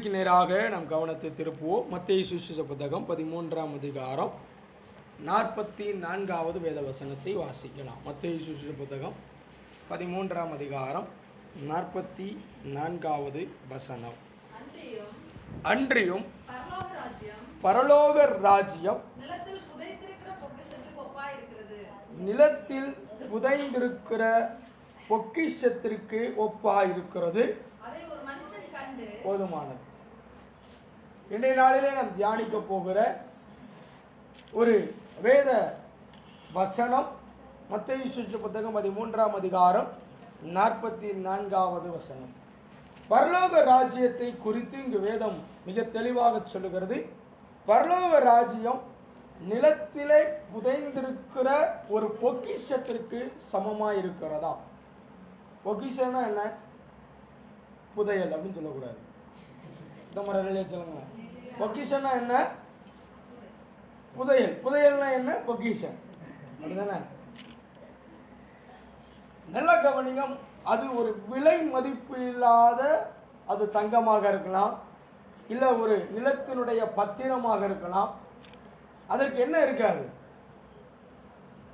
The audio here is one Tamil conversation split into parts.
வார்த்தைக்கு நேராக நாம் கவனத்தை திருப்புவோம். மத்திய சுவிசேஷ புத்தகம் பதிமூன்றாம் அதிகாரம் நாற்பத்தி நான்காவது வேத வசனத்தை வாசிக்கலாம். மத்திய சுவிசேஷ புத்தகம் பதிமூன்றாம் அதிகாரம் நாற்பத்தி நான்காவது வசனம். அன்றியும் பரலோக ராஜ்யம் நிலத்தில் புதைந்திருக்கிற பொக்கிஷத்திற்கு ஒப்பாயிருக்கிறது. போதுமானது. இன்றைய நாளிலே நாம் தியானிக்க போகிற ஒரு வேத வசனம் மத்திய சுற்று புத்தகம் பதிமூன்றாம் அதிகாரம் நாற்பத்தி நான்காவது வசனம். பரலோக ராஜ்யத்தை குறித்து இங்கு வேதம் மிக தெளிவாக சொல்லுகிறது. பரலோக ராஜ்யம் நிலத்திலே புதைந்திருக்கிற ஒரு பொக்கிஷத்திற்கு சமமாக இருக்கிறதா பொக்கிஷம்னா என்ன? புதையல் அப்படின்னு சொல்லக்கூடாது. இந்த மாதிரி சொல்லுங்க பொக்கிஷன்னா என்ன? புதையல். புதையல்னா என்ன? பொக்கிஷன் அப்படிதானே? நல்ல கவனிகம் அது ஒரு விலை மதிப்பு இல்லாத அது தங்கமாக இருக்கலாம். இல்லை ஒரு நிலத்தினுடைய பத்திரமாக இருக்கலாம். அதற்கு என்ன இருக்காது?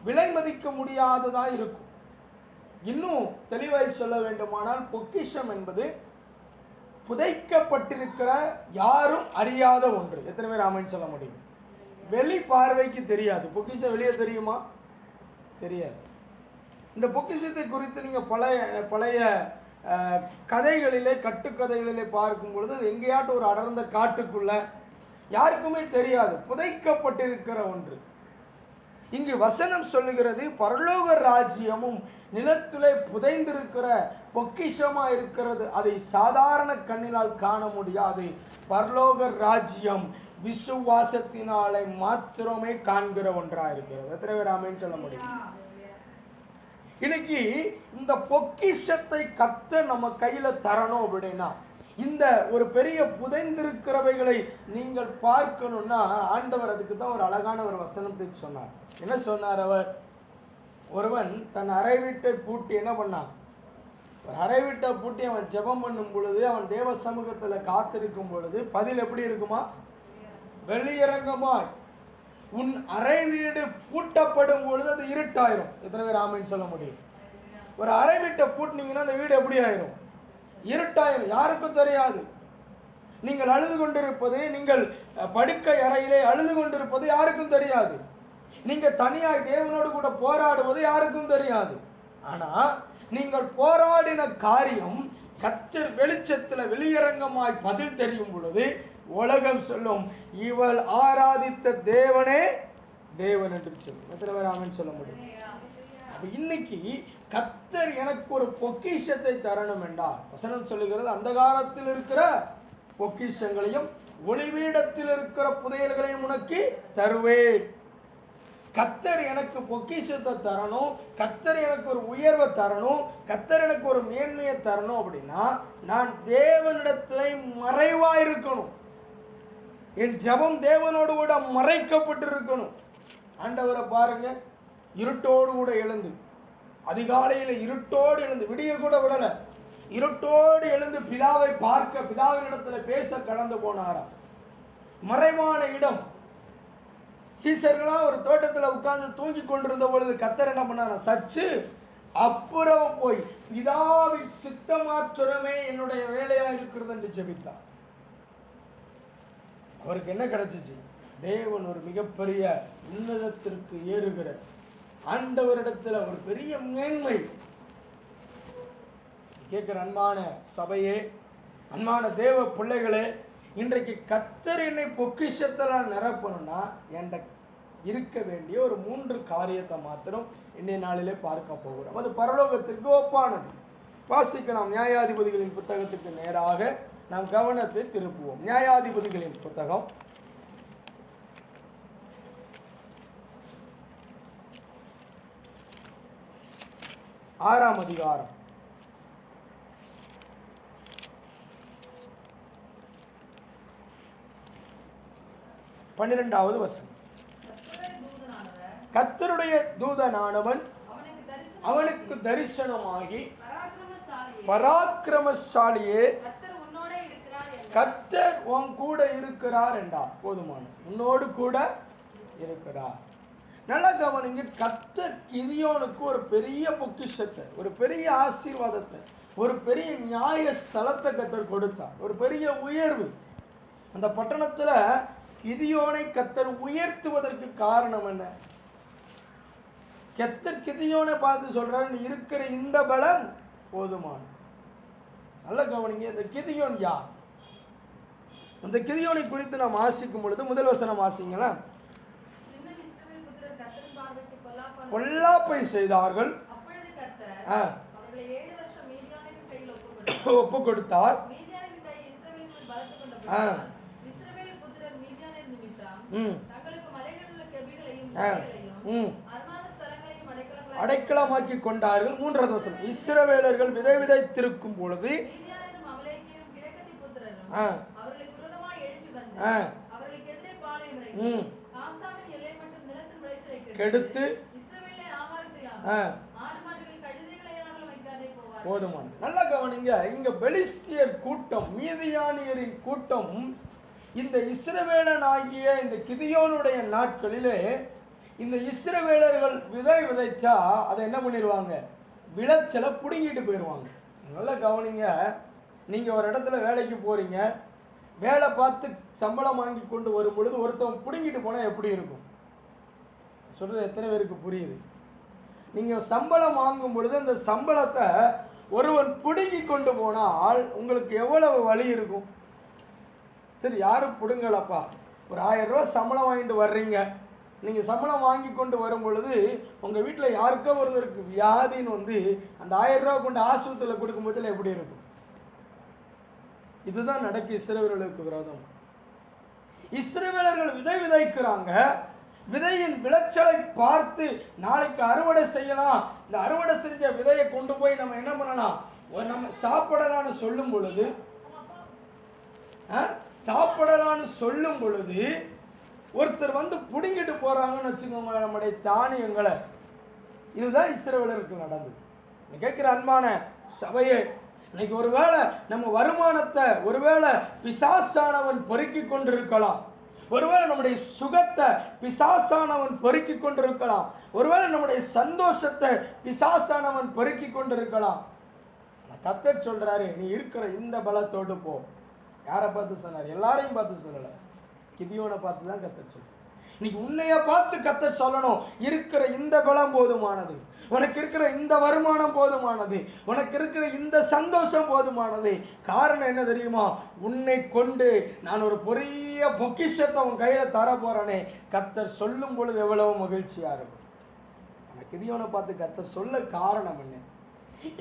விலை மதிக்க முடியாததாக இருக்கும். இன்னும் தெளிவாய் சொல்ல வேண்டுமானால் பொக்கிஷம் என்பது புதைக்கப்பட்டிருக்கிற யாரும் அறியாத ஒன்று. எத்தனை பேர் ஆமைன்னு சொல்ல முடியும்? வெளி பார்வைக்கு தெரியாது. பொக்கிஷம் வெளியே தெரியுமா? தெரியாது. இந்த பொக்கிஷத்தை குறித்து நீங்கள் பழைய பழைய கதைகளிலே கட்டுக்கதைகளிலே பார்க்கும் பொழுது அது எங்கேயாட்டும் ஒரு அடர்ந்த காட்டுக்குள்ள யாருக்குமே தெரியாது. புதைக்கப்பட்டிருக்கிற ஒன்று. இங்கு வசனம் சொல்லுகிறது பரலோக ராஜ்யமும் நிலத்திலே புதைந்திருக்கிற பொக்கிஷமா இருக்கிறது. அதை சாதாரண கண்ணினால் காண முடியாது. பரலோக ராஜ்யம் விசுவாசத்தினாலே மாத்திரமே காண்கிற ஒன்றா இருக்கிறது. எத்தனை பேர் ஆமென்னு சொல்ல முடியும்? இன்னைக்கு இந்த பொக்கிஷத்தை கத்த நம்ம கையில தரணும் அப்படின்னா இந்த ஒரு பெரிய புதைந்திருக்கிறவைகளை நீங்கள் பார்க்கணும்னா ஆண்டவர் அதுக்கு தான் ஒரு அழகான ஒரு வசனத்தை சொன்னார். என்ன சொன்னார் அவர்? ஒருவன் தன் அறை வீட்டை பூட்டி என்ன பண்ணான்? ஒரு அறை வீட்டை பூட்டி அவன் ஜெபம் பண்ணும் பொழுது அவன் தேவ சமூகத்தில் காத்திருக்கும் பொழுது பதில் எப்படி இருக்குமா? வெளியிறங்கமாய் உன் அறை வீடு பூட்டப்படும் பொழுது அது இருட்டாயிரும். எத்தனை பேர் ஆமைன்னு சொல்ல முடியும்? ஒரு அறை வீட்டை பூட்டினீங்கன்னா அந்த வீடு எப்படி ஆயிரும்? இருட்டாயிரும். யாருக்கும் தெரியாது. நீங்கள் அழுது கொண்டிருப்பது நீங்கள் படுக்கை அறையிலே அழுது கொண்டிருப்பது யாருக்கும் தெரியாது. நீங்கள் தனியாய் தேவனோடு கூட போராடுவது யாருக்கும் தெரியாது. ஆனால் நீங்கள் போராடின காரியம் கத்தர் வெளிச்சத்தில் வெளியரங்கமாய் பதில் தெரியும் பொழுது உலகம் சொல்லும் இவள் ஆராதித்த தேவனே தேவன் என்று சொல்லும். எத்தனை பேர் சொல்ல முடியும்? அப்ப இன்னைக்கு கத்தர் எனக்கு ஒரு பொக்கிஷத்தை தரணும் என்றார். வசனம் சொல்லுகிறது அந்த காலத்தில் இருக்கிற பொக்கிஷங்களையும் ஒளிவீடத்தில் இருக்கிற புதையல்களையும் உனக்கு தருவேன். கத்தர் எனக்கு பொக்கிஷத்தை தரணும் கத்தர் எனக்கு ஒரு உயர்வை தரணும் கத்தர் எனக்கு ஒரு மேன்மையை தரணும் அப்படின்னா நான் தேவனிடத்துல மறைவாக இருக்கணும் என் ஜெபம் தேவனோடு கூட மறைக்கப்பட்டிருக்கணும். ஆண்டவரை பாருங்க இருட்டோடு கூட எழுந்து. அதிகாலையில் இருட்டோடு எழுந்து விடிய கூட விடலை. இருட்டோடு எழுந்து பிதாவை பார்க்க பிதாவினிடத்தில் பேச கடந்து போனாராம். மறைவான இடம். சீசர்களாக ஒரு தோட்டத்தில் உட்கார்ந்து தூங்கி கொண்டிருந்த பொழுது கத்தர் என்ன பண்ணாராம்? சச்சு அப்புறம் போய் பிதாவின் சித்தமாற்றுறமே என்னுடைய வேலையாக இருக்கிறது என்று ஜெபித்தார். அவருக்கு என்ன கிடைச்சிச்சு? தேவன் ஒரு மிகப்பெரிய உன்னதத்திற்கு ஏறுகிற ஆண்டவரிடத்தில் ஒரு பெரிய மேன்மை. கேட்குற அன்பான சபையே அன்பான தேவ பிள்ளைகளே இன்றைக்கு கத்தர் என்னை பொக்கிஷத்தில் நிரப்பணும்னா என்கிட்ட இருக்க வேண்டிய ஒரு மூன்று காரியத்தை மாத்திரம் இன்றைய நாளிலே பார்க்க போகிறோம். அது பரலோகத்திற்கு ஒப்பானது. வாசிக்கலாம் நியாயாதிபதிகளின் புத்தகத்துக்கு நேராக நாம் கவனத்தை திருப்புவோம். நியாயாதிபதிகளின் புத்தகம் ஆறாம் அதிகாரம். பன்னிரெண்டாவது வசனம். கர்த்தருடைய தூதனானவன் அவனுக்கு தரிசனமாகி பராக்கிரமசாலியே கத்தர் கர்த்தர் உன் கூட இருக்கிறார் என்றார். போதுமான உன்னோடு கூட இருக்கிறார். நல்லா கவனிங்க கத்த கிதியோனுக்கு ஒரு பெரிய பொக்கிஷத்தை ஒரு பெரிய ஆசீர்வாதத்தை ஒரு பெரிய நியாய ஸ்தலத்தை கத்தர் கொடுத்தார். ஒரு பெரிய உயர்வு. அந்த பட்டணத்தில் கிதியோனை கத்தர் உயர்த்துவதற்கு காரணம் என்ன? கத்தர் கிதியோனை பார்த்து சொல்கிறார் நீ இருக்கிற இந்த பலம் போதுமான நல்ல கவனிங்க இந்த கிதியோன் யார்? அந்த கிதியோனை குறித்து நாம் வாசிக்கும் பொழுது முதல் வசனம் வாசிங்களா இன்னும் இஸ்ரவேல் புத்திரர் கர்த்தரின் பார்வைக்கு பொல்லாப்பான பொல்லாப்பை செய்தார்கள் அப்பொழுது கர்த்தர் ஆ. அவர்களை ஏழு வருஷம் மீதியானின் கையில் ஒப்புக்கொடுத்தார். ஒப்பு கொடுத்தார் அடைக்கலமாக்கி கொண்டார்கள். மூன்றாவது வசனம். இஸ்ரவேலர்கள் விதை விதைத்திருக்கும் பொழுது கெடுத்து போதுமான நல்லா கவனிங்க. இங்க பெலிஸ்தியர் கூட்டம் மீதியானியரின் கூட்டம் இந்த இஸ்ரவேலன் ஆகிய இந்த கிதியோனுடைய நாட்களிலே இந்த இஸ்ரவேலர்கள் விதை விதைச்சா அதை என்ன பண்ணிடுவாங்க விளைச்சலை பிடுங்கிட்டு போயிடுவாங்க நல்லா கவனிங்க. நீங்கள் ஒரு இடத்துல வேலைக்கு போகிறீங்க வேலை பார்த்து சம்பளம் வாங்கி கொண்டு வரும் பொழுது ஒருத்தவன் பிடுங்கிட்டு போனால் எப்படி இருக்கும்? சொல்கிறது எத்தனை பேருக்கு புரியுது? நீங்கள் சம்பளம் வாங்கும் பொழுது அந்த சம்பளத்தை ஒருவன் பிடுங்கி கொண்டு போனால் உங்களுக்கு எவ்வளவு வலி இருக்கும்? சரி யாரும் பிடுங்கலப்பா. ஒரு ஆயிரம் ரூபா சம்பளம் வாங்கிட்டு வர்றீங்க. நீங்கள் சம்பளம் வாங்கி கொண்டு வரும் பொழுது உங்கள் வீட்டில் யாருக்கோ ஒருவருக்கு வியாதின்னு வந்து அந்த ஆயிரம் ரூபா கொண்டு ஆஸ்பத்திரியில் கொடுக்கும்போதில் எப்படி இருக்கும்? இதுதான் நடக்கு இஸ்ரவேலர்களுக்கு விரோதம். இஸ்ரவேலர்கள் விதை விதைக்கிறாங்க. விதையின் விளைச்சலை பார்த்து நாளைக்கு அறுவடை செய்யலாம். இந்த அறுவடை செஞ்ச விதையை கொண்டு போய் நம்ம என்ன பண்ணலாம்? நம்ம சாப்பிடலாம்னு சொல்லும் பொழுது ஆ? சாப்பிடலாம்னு சொல்லும் பொழுது ஒருத்தர் வந்து பிடுங்கிட்டு போகிறாங்கன்னு வச்சுக்கோங்க நம்முடைய தானியங்களை. இதுதான் இஸ்ரவேலருக்கு நடந்தது. நீ கேட்குற அன்பான சபையே இன்னைக்கு ஒருவேளை நம்ம வருமானத்தை ஒருவேளை பிசாசானவன் பொறுக்கி கொண்டிருக்கலாம். ஒருவேளை நம்முடைய சுகத்தை பிசாசானவன் பொறுக்கி கொண்டிருக்கலாம். ஒருவேளை நம்முடைய சந்தோஷத்தை பிசாசானவன் பொறுக்கி கொண்டிருக்கலாம். ஆனா சொல்கிறாரு நீ இருக்கிற இந்த பலத்தோடு போ. யாரை பார்த்து சொன்னார்? எல்லாரையும் பார்த்து சொல்லலை. கிதியோனை பார்த்து தான் கத்தர் சொல்கிறார் இன்னைக்கு உன்னைய பார்த்து கத்தர் சொல்லணும். இருக்கிற இந்த பலம் போதுமானது. உனக்கு இருக்கிற இந்த வருமானம் போதுமானது. உனக்கு இருக்கிற இந்த சந்தோஷம் போதுமானது. காரணம் என்ன தெரியுமா? உன்னை கொண்டு நான் ஒரு பெரிய பொக்கிஷத்தை உன் கையில் தர போறேனே. கத்தர் சொல்லும் பொழுது எவ்வளவு மகிழ்ச்சியாக இருக்கும். ஆனால் கிதியோனை பார்த்து கத்தர் சொல்ல காரணம் என்ன?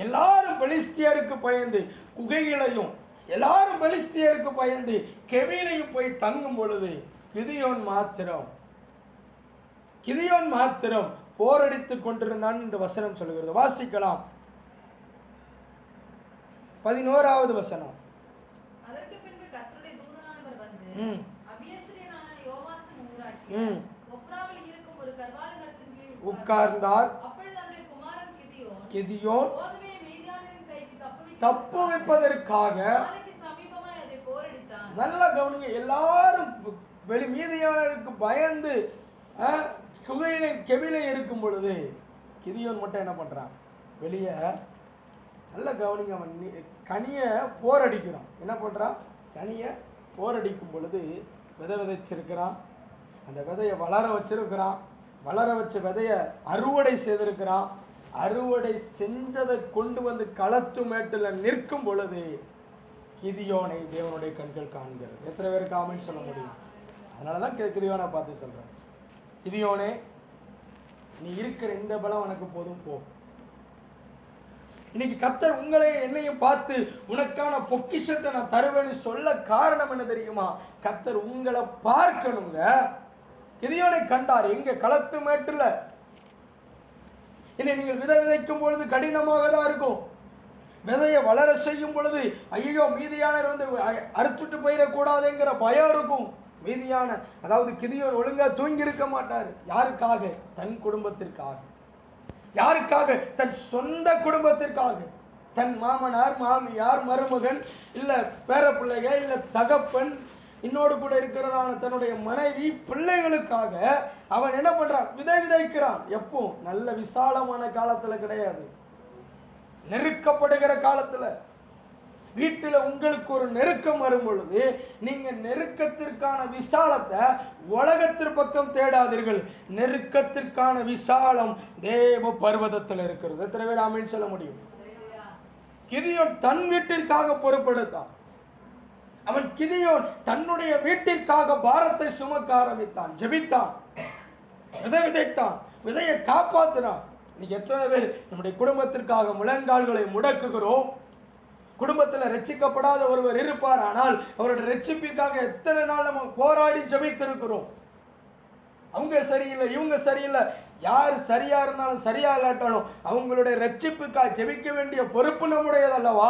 எல்லாரும் பெலிஸ்தியருக்கு பயந்து குகைகளையும் எல்லாரும் பெலிஸ்தியருக்கு பயந்து கெவிலையும் போய் தங்கும் பொழுது கிதியோன் மாத்திரம் கிதியோன் மாத்திரம் போரடித்துக் கொண்டிருந்தான் என்று வசனம் சொல்கிறது. வாசிக்கலாம். பதினோராவது வசனம். ம். ம். உட்கார்ந்தார். கிதியோன் தப்பு வைப்பதற்காக நல்லா கவனிங்க எல்லாரும் வெளி மீதியானருக்கு பயந்து ஆ, குகையில கெவில இருக்கும் பொழுது கிதியோன் மட்டும் என்ன பண்ணுறான் வெளியே நல்ல கவனிங்க அவன். நி- கனியை போரடிக்கிறான். என்ன பண்ணுறான் கனியை போரடிக்கும் பொழுது விதை விதைச்சிருக்கிறான். அந்த விதையை வளர வச்சிருக்கிறான். வளர வச்ச விதையை அறுவடை செய்திருக்கிறான். அறுவடை செஞ்சதை கொண்டு வந்து களத்து மேட்டில் நிற்கும் பொழுது கிதியோனை தேவனுடைய கண்கள் காண்கிறது. எத்தனை பேர் காமெண்ட் சொல்ல முடியும்? அதனால தான் கி- கிதியோனை பார்த்து சொல்கிறேன் கிதியோனே நீ இருக்கிற இந்த பலம் உனக்கு போதும் போ. இன்னைக்கு கத்தர் உங்களை என்னையும் பார்த்து உனக்கான பொக்கிஷத்தை நான் தருவேன்னு சொல்ல காரணம் என்ன தெரியுமா? கத்தர் உங்களை பார்க்கணுங்க. கிதியோனை கண்டார் எங்க களத்து மேட்டுல. இன்னை நீங்கள் விதை விதைக்கும் பொழுது கடினமாக தான் இருக்கும். விதையை வளர செய்யும் பொழுது ஐயோ மீதியானவர் வந்து அறுத்துட்டு போயிடக்கூடாதுங்கிற பயம் இருக்கும். மீதியான அதாவது கிதியோன் ஒழுங்காக தூங்கி இருக்க மாட்டார். யாருக்காக? தன் குடும்பத்திற்காக. யாருக்காக? தன் சொந்த குடும்பத்திற்காக. தன் மாமனார் மாமியார் மருமகன் இல்லை பேர பிள்ளைக இல்லை தகப்பன் இன்னோடு கூட இருக்கிறதான தன்னுடைய மனைவி பிள்ளைகளுக்காக அவன் என்ன பண்ணுறான் விதை விதைக்கிறான். எப்போ? நல்ல விசாலமான காலத்தில் கிடையாது. நெருக்கப்படுகிற காலத்தில். வீட்டில் உங்களுக்கு ஒரு நெருக்கம் வரும் பொழுது நீங்கள் நெருக்கத்திற்கான விசாலத்தை உலகத்திற்கு பக்கம் தேடாதீர்கள். நெருக்கத்திற்கான விசாலம் தேவ பர்வதத்தில் இருக்கிறது. எத்தனை பேர் ஆமீன் சொல்ல முடியும்? கிதியோன் தன் வீட்டிற்காக பொறுப்படுத்தான். அவன் கிதியோன் தன்னுடைய வீட்டிற்காக பாரத்தை சுமக்க ஆரம்பித்தான் ஜெபித்தான் விதை விதைத்தான் விதையை காப்பாத்தினான். இன்னைக்கு எத்தனை பேர் நம்முடைய குடும்பத்திற்காக முழங்கால்களை முடக்குகிறோம்? குடும்பத்தில் ரட்சிக்கப்படாத ஒருவர் இருப்பார். ஆனால் அவருடைய ரட்சிப்பிற்காக எத்தனை நாள் நம்ம போராடி ஜெபித்திருக்கிறோம்? அவங்க சரியில்லை இவங்க சரியில்லை. யார் சரியா இருந்தாலும் சரியா இல்லாட்டாலும் அவங்களுடைய ரட்சிப்புக்காக ஜெபிக்க வேண்டிய பொறுப்பு நம்முடையது அல்லவா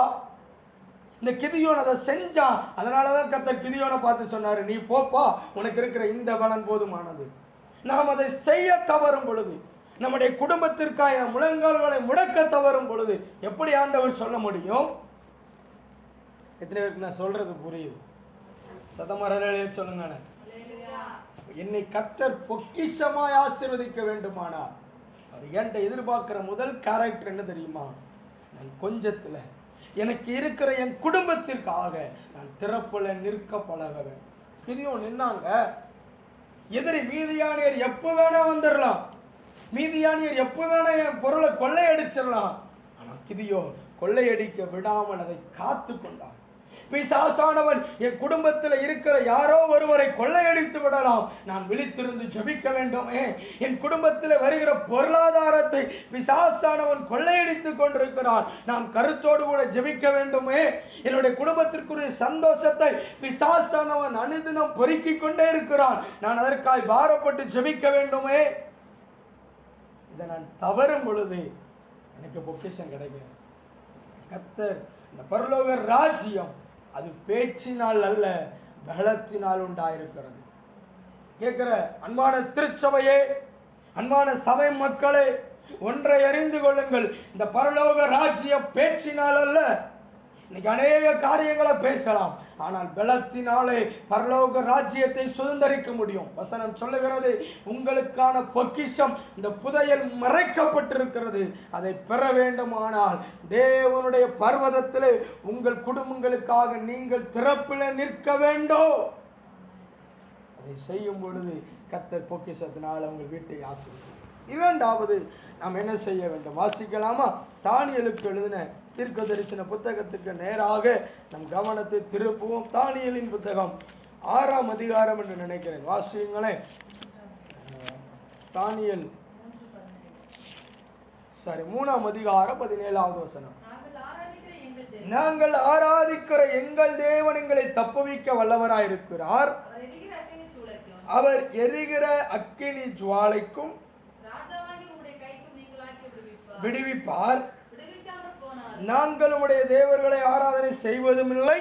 இந்த கிதியோன் அதை செஞ்சான். அதனால தான் கத்தர் கிதியோனை பார்த்து சொன்னார் நீ போப்பா உனக்கு இருக்கிற இந்த பலன் போதுமானது. நாம் அதை செய்ய தவறும் பொழுது நம்முடைய குடும்பத்திற்காக முழங்கால்களை முடக்க தவறும் பொழுது எப்படி ஆண்டவர் சொல்ல முடியும்? எத்தனை பேருக்கு நான் சொல்றது புரியுது? சதமரலே சொல்லுங்க என்னை கத்தர் பொக்கிஷமாய் ஆசீர்வதிக்க வேண்டுமானால் அவர் என்கிட்ட எதிர்பார்க்கிற முதல் கேரக்டர் என்ன தெரியுமா? நான் கொஞ்சத்தில் எனக்கு இருக்கிற என் குடும்பத்திற்காக நான் திறப்புல நிற்க பழக வேண்டும் இதையும் நின்னாங்க. எதிரி மீதியானியர் எப்போ வேணா வந்துடலாம் மீதியானியர் எப்போ வேணா என் பொருளை கொள்ளையடிச்சிடலாம் ஆனால் கிதியோ கொள்ளையடிக்க விடாமல் அதை காத்து கொண்டான் பிசாசானவன் என் குடும்பத்தில் இருக்கிற யாரோ ஒருவரை கொள்ளையடித்து விடலாம். நான் விழித்திருந்து ஜபிக்க வேண்டுமே. என் குடும்பத்தில் வருகிற பொருளாதாரத்தை பிசாசானவன் கொள்ளையடித்து கொண்டிருக்கிறான். நான் கருத்தோடு கூட ஜபிக்க வேண்டுமே. என்னுடைய குடும்பத்திற்குரிய சந்தோஷத்தை பிசாசானவன் அனுதினம் பொறுக்கிக் கொண்டே இருக்கிறான். நான் அதற்காய் பாரப்பட்டு ஜபிக்க வேண்டுமே. இதை நான் தவறும் பொழுது எனக்கு பொக்கிஷம் கிடைக்கும் கத்தர் இந்த பரலோக ராஜ்யம் அது பேச்சினால் அல்ல பலத்தினால் உண்டாயிருக்கிறது. கேட்கிற அன்பான திருச்சபையே அன்பான சபை மக்களே ஒன்றை அறிந்து கொள்ளுங்கள். இந்த பரலோக ராஜ்யம் பேச்சினால் அல்ல இன்னைக்கு அநேக காரியங்களை பேசலாம். ஆனால் பலத்தினாலே பரலோக ராஜ்யத்தை சுதந்தரிக்க முடியும். வசனம் சொல்லுகிறது உங்களுக்கான பொக்கிஷம் இந்த புதையல் மறைக்கப்பட்டிருக்கிறது. அதை பெற வேண்டுமானால் தேவனுடைய பர்வதத்தில் உங்கள் குடும்பங்களுக்காக நீங்கள் திறப்பில் நிற்க வேண்டும். அதை செய்யும் பொழுது கத்தர் பொக்கிஷத்தினால் உங்கள் வீட்டை ஆசிரியர் இரண்டாவது நாம் என்ன செய்ய வேண்டும்? வாசிக்கலாமா? தானியலுக்கு எழுதின தீர்க்க தரிசன புத்தகத்துக்கு நேராக நம் கவனத்தை திருப்புவோம். தானியலின் புத்தகம் ஆறாம் அதிகாரம் என்று நினைக்கிறேன். வாசியுங்களேன் தானியல். சாரி மூணாம் அதிகாரம் பதினேழாவது வசனம். நாங்கள் ஆராதிக்கிற எங்கள் தேவன் எங்களை தப்புவிக்க வல்லவராயிருக்கிறார். அவர் எரிகிற அக்கினி அவர் எரிகிற அக்கினி சூளைக்கும் ஜுவாலைக்கும் விடுவிப்பார். நாங்கள் உடைய தேவர்களை ஆராதனை செய்வதும் இல்லை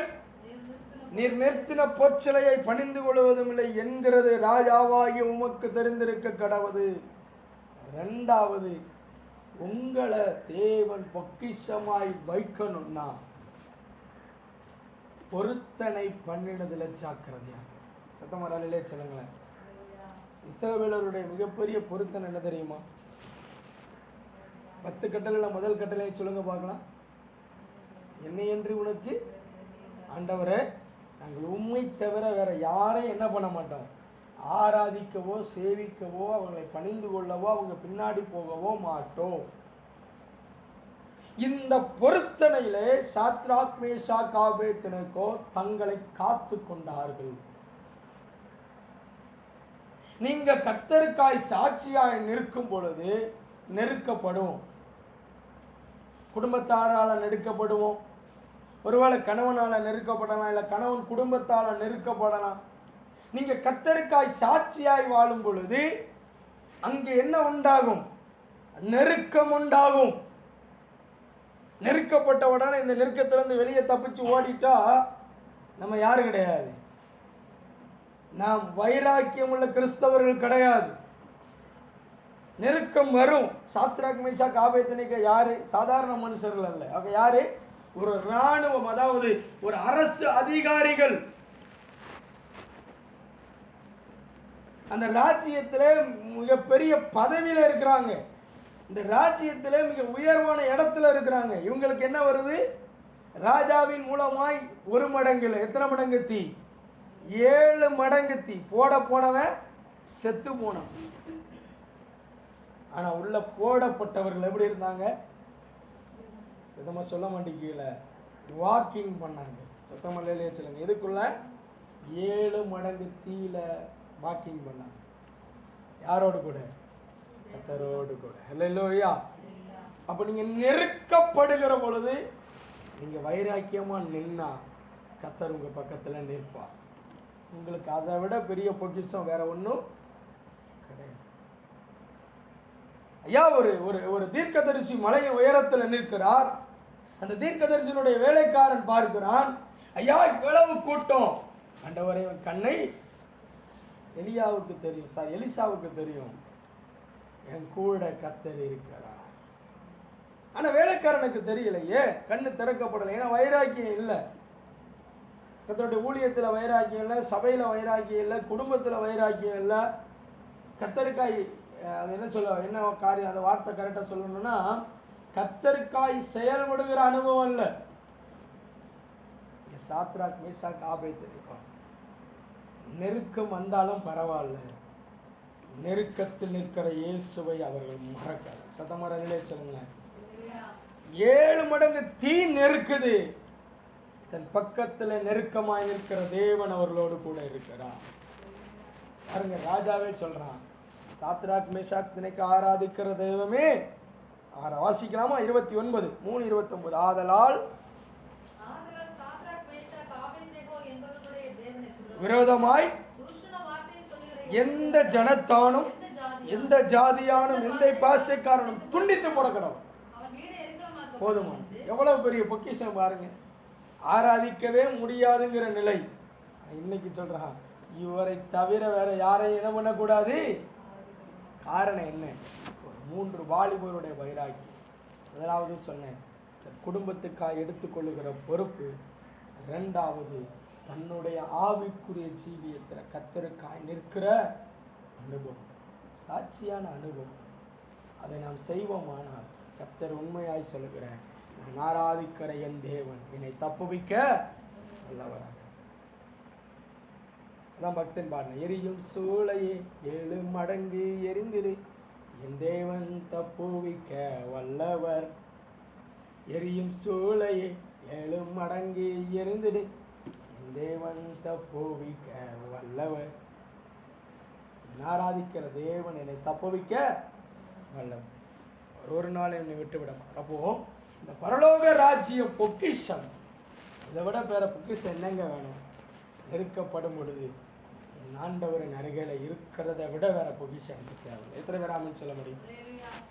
நீர் நிறுத்தின பொற்சிலையை பணிந்து கொள்வதும் இல்லை என்கிறது ராஜாவாகி உமக்கு தெரிந்திருக்க கடவுது. ரெண்டாவது உங்களை தேவன் பொக்கிஷமாய் வைக்கணும்னா பொருத்தனை பண்ணினதுல ஜாக்கிரதையா? சத்தமராலே சொல்லுங்களேன். இஸ்ரவேலருடைய மிகப்பெரிய பொருத்தனை என்ன தெரியுமா? பத்து கட்டளையில் முதல் கட்டளையை சொல்லுங்க பார்க்கலாம். என்னை என்று உனக்கு ஆண்டவரே நாங்கள் உண்மை தவிர வேறு யாரையும் என்ன பண்ண மாட்டோம். ஆராதிக்கவோ சேவிக்கவோ அவங்களை பணிந்து கொள்ளவோ அவங்க பின்னாடி போகவோ மாட்டோம். இந்த பொருத்தனையிலே சாத்ராக் மேஷா காபேத்தினக்கோ தங்களை காத்து கொண்டார்கள். நீங்க கத்தருக்காய் சாட்சியாய் நிற்கும் பொழுது நெருக்கப்படும் குடும்பத்தாரால் நெருக்கப்படுவோம். ஒருவேளை கணவனால் நெருக்கப்படலாம் இல்லை கணவன் குடும்பத்தால் நெருக்கப்படலாம். நீங்கள் கத்தருக்காய் சாட்சியாய் வாழும் பொழுது அங்கே என்ன உண்டாகும்? நெருக்கம் உண்டாகும். நெருக்கப்பட்ட உடனே இந்த நெருக்கத்திலிருந்து வெளியே தப்பிச்சு ஓடிட்டா நம்ம யாரு கிடையாது? நாம் வைராக்கியம் உள்ள கிறிஸ்தவர்கள் கிடையாது. நெருக்கம் வரும். சாத்ராக் மேஷாக் ஆபேத்தனிக்க யாரு? சாதாரண மனுஷர்கள் அல்ல. அவங்க யாரு? ஒரு இராணுவம் அதாவது ஒரு அரசு அதிகாரிகள். அந்த ராஜ்யத்தில் மிகப்பெரிய பதவியில் இருக்கிறாங்க. இந்த ராஜ்யத்தில் மிக உயர்வான இடத்துல இருக்கிறாங்க. இவங்களுக்கு என்ன வருது? ராஜாவின் மூலமாய் ஒரு மடங்கில் எத்தனை மடங்கு தீ? ஏழு மடங்கு தீ. போட போனவன் செத்து போனான். ஆனால் உள்ள போடப்பட்டவர்கள் எப்படி இருந்தாங்க? சுத்தமாக சொல்ல மாட்டேங்கல வாக்கிங் பண்ணாங்க. சத்தமா இல்லையே சொல்லுங்க. இதுக்குள்ள ஏழு மடங்கு தீயில வாக்கிங் பண்ணாங்க. யாரோடு கூட? கத்தரோடு கூட. இல்லையா அப்போ நீங்கள் நெருக்கப்படுகிற பொழுது நீங்கள் வைராக்கியமாக நின்னா கத்தர் உங்கள் பக்கத்தில் நிற்பா உங்களுக்கு அதை விட பெரிய பொக்கிஷம் வேற ஒன்றும் கிடையாது. ஐயா ஒரு ஒரு ஒரு தீர்க்கதரிசி மலையின் உயரத்தில் நிற்கிறார். அந்த தீர்க்கதரிசியினுடைய வேலைக்காரன் பார்க்கிறான் ஐயா இவ்வளவு கூட்டம். ஆண்டவரே கண்ணை எலியாவுக்கு தெரியும். சார் எலிசாவுக்கு தெரியும். என் கூட கத்தர் இருக்கிறார். ஆனால் வேலைக்காரனுக்கு தெரியலையே கண்ணு திறக்கப்படலை. ஏன்னா வைராக்கியம் இல்லை. கத்தருடைய ஊழியத்தில் வைராக்கியம் இல்லை சபையில் வைராக்கியம் இல்லை குடும்பத்தில் வைராக்கியம் இல்லை. கத்தரிக்காய் அது என்ன சொல்ல என்ன காரியம் அந்த வார்த்தை கரெக்டாக சொல்லணும்னா கத்தரிக்காய் செயல்படுகிற அனுபவம் இல்லை இங்க சாத்ராக் மேஷாக் ஆபேத் இருக்கும். நெருக்கம் வந்தாலும் பரவாயில்ல. நெருக்கத்தில் நிற்கிற இயேசுவை அவர்கள் மறக்காது. சத்தமரங்களே சொல்லுங்களேன். ஏழு மடங்கு தீ நெருக்குது. தன் பக்கத்தில் நெருக்கமாக நிற்கிற தேவன் அவர்களோடு கூட இருக்கிறார். பாருங்க ராஜாவே சொல்றான். சாத்ராக் மேஷாக் தினைக்கு ஆராதிக்கிற தெய்வமே ஆற வாசிக்கலாமா? இருபத்தி ஒன்பது. மூணு இருபத்தொன்பது ஆதலால் விரோதமாய் எந்த ஜனத்தானும் எந்த ஜாதி எந்த ஜாதியானும் எந்த பாஷைக்காரனும் துண்டித்து போட கடவுள். போதுமா? எவ்வளவு பெரிய பொக்கிஷம் பாருங்க. ஆராதிக்கவே முடியாதுங்கிற நிலை. இன்னைக்கு சொல்றான் இவரை தவிர வேற யாரையும் என்ன பண்ணக்கூடாது காரணம் என்ன? மூன்று வாலிபருடைய வைராகி. முதலாவது சொன்னேன் குடும்பத்துக்காக எடுத்துக்கொள்ளுகிற பொறுப்பு ரெண்டாவது தன்னுடைய ஆவிக்குரிய ஜீவியத்தில் கத்தருக்காய் நிற்கிற அனுபவம். சாட்சியான அனுபவம். அதை நாம் செய்வோமானால் கத்தர் உண்மையாய் சொல்லுகிறேன் நான் ஆராதிக்கிற என் தேவன் என்னை தப்புவிக்க நல்லவராக அதான் பக்தன் பாடின எரியும் சூளையே ஏழு மடங்கு எரிந்திரு. என் தேவன் தப்புவிக்க வல்லவர். எரியும் சூளையே ஏழு மடங்கு எரிந்திடு. என் தேவன் தப்புவிக்க வல்லவர். நான் ஆராதிக்கிற தேவன் என்னை தப்புவிக்க வல்லவர். ஒரு நாள் என்னை விட்டு விட அப்போ இந்த பரலோக ராஜ்ய பொக்கிஷம் இதை விட வேற பொக்கிஷம் என்னங்க வேணும்? நெருக்கப்படும் பொழுது. ஆண்டவரின் அருகில் இருக்கிறத விட வேற பொக்கிஷம் எனக்கு தேவை எத்தனை பேர் ஆமின்னு சொல்ல முடியும்?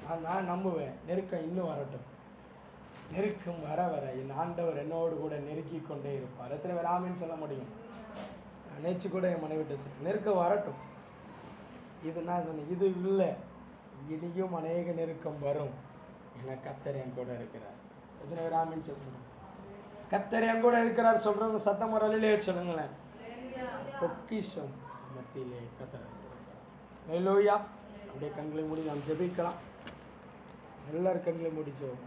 நான் நான் நம்புவேன். நெருக்கம் இன்னும் வரட்டும். நெருக்கம் வர வர என் ஆண்டவர் என்னோடு கூட நெருக்கி கொண்டே இருப்பார். எத்தனை பேர் ஆமின்னு சொல்ல முடியும்? நேச்சு நேற்று கூட என் மனைவிட்ட சொல்ல நெருக்கம் வரட்டும். இது நான் சொன்னேன் இது இல்லை. இனியும் அநேக நெருக்கம் வரும். என கத்தர் என் கூட இருக்கிறார். எத்தனை பேர் ஆமென் சொல்லுங்க கத்தர் என் கூட இருக்கிறார் சொல்கிறவங்க சத்தம் வரலே சொல்லுங்களேன். பொக்கிஷம். மத்தியிலே கத்தர் நெல்லோயா அப்படியே கண்களை மூடி நாம் ஜெபிக்கலாம் எல்லார் கண்களை முடிச்சோம்